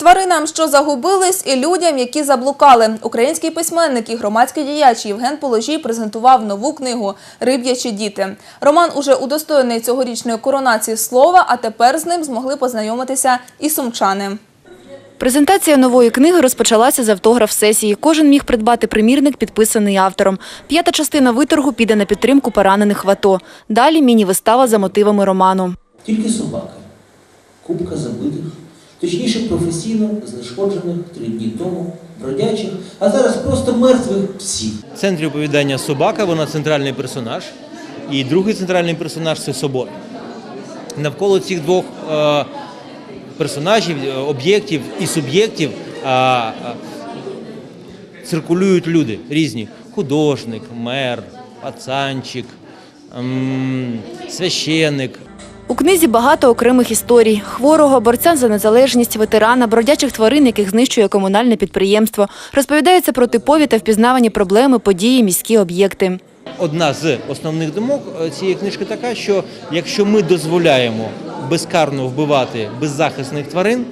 Тваринам, що загубились, і людям, які заблукали. Український письменник і громадський діяч Євген Положій презентував нову книгу Риб'ячі діти. Роман уже удостоєний цьогорічної коронації слова, а тепер з ним змогли познайомитися і сумчани. Презентація нової книги розпочалася з автограф-сесії. Кожен міг придбати примірник, підписаний автором. П'ята частина виторгу піде на підтримку поранених в АТО. Далі міні-вистава за мотивами роману. Тільки собаки. Кубка забитих, точніше професійно знешкоджених три дні тому, бродячих, а зараз просто мертвих псів. В центрі оповідання собака, вона центральний персонаж. І другий центральний персонаж це собор. Навколо цих двох е, персонажів, е, об'єктів і суб'єктів е, циркулюють люди різні: художник, мер, пацанчик, священник, У книзі багато окремих історій: хворого, борця за незалежність, ветерана, бродячих тварин, яких знищує комунальне підприємство. Розповідається про типові та впізнавані проблеми, події, міські об'єкти. Одна з основних думок е, цієї книжки така, що якщо ми дозволяємо безкарно вбивати беззахисних тварин,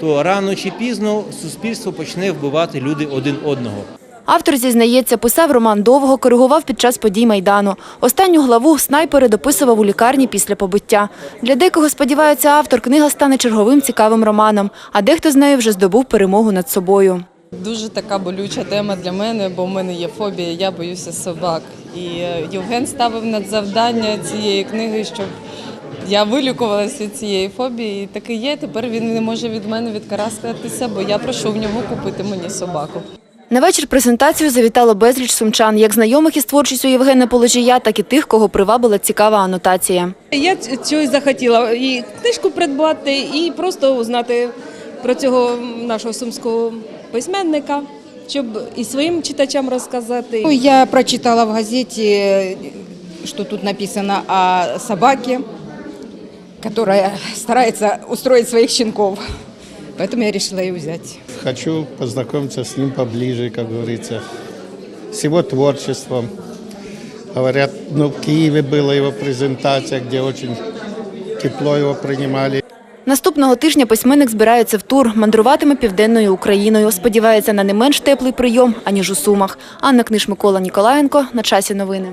то рано чи пізно суспільство почне вбивати люди один одного. Автор зізнається, писав роман довго, коригував під час подій Майдану. Останню главу снайпери дописував у лікарні після побиття. Для декого, сподівається автор, книга стане черговим цікавим романом, а дехто з нею вже здобув перемогу над собою. Дуже така болюча тема для мене, бо в мене є фобія, я боюся собак. І е, Євген ставив надзавдання цієї книги, щоб я вилікувалася від цієї фобії. І таки є. Тепер він не може від мене відкараскатися, бо я прошу в нього купити мені собаку. На вечір презентацію завітало безліч сумчан, як знайомих із творчістю Євгена Положія, так і тих, кого привабила цікава анотація. Я цього захотіла і книжку придбати, і просто узнати про цього нашого сумського письменника, щоб і своїм читачам розказати. Ну, Я прочитала в газете, что тут написано о собаке, которая старается устроить своих щенков. Поэтому я решила ее взять. Хочу познакомиться с ним поближе, как говорится, с его творчеством. Говорят, ну, в Киеве была его презентация, где очень тепло его принимали. Наступного тижня письменник збирається в тур, мандруватиме південною Україною. Сподівається на не менш теплий прийом, аніж у Сумах. Анна Книж, Микола Ніколаєнко. На часі новини.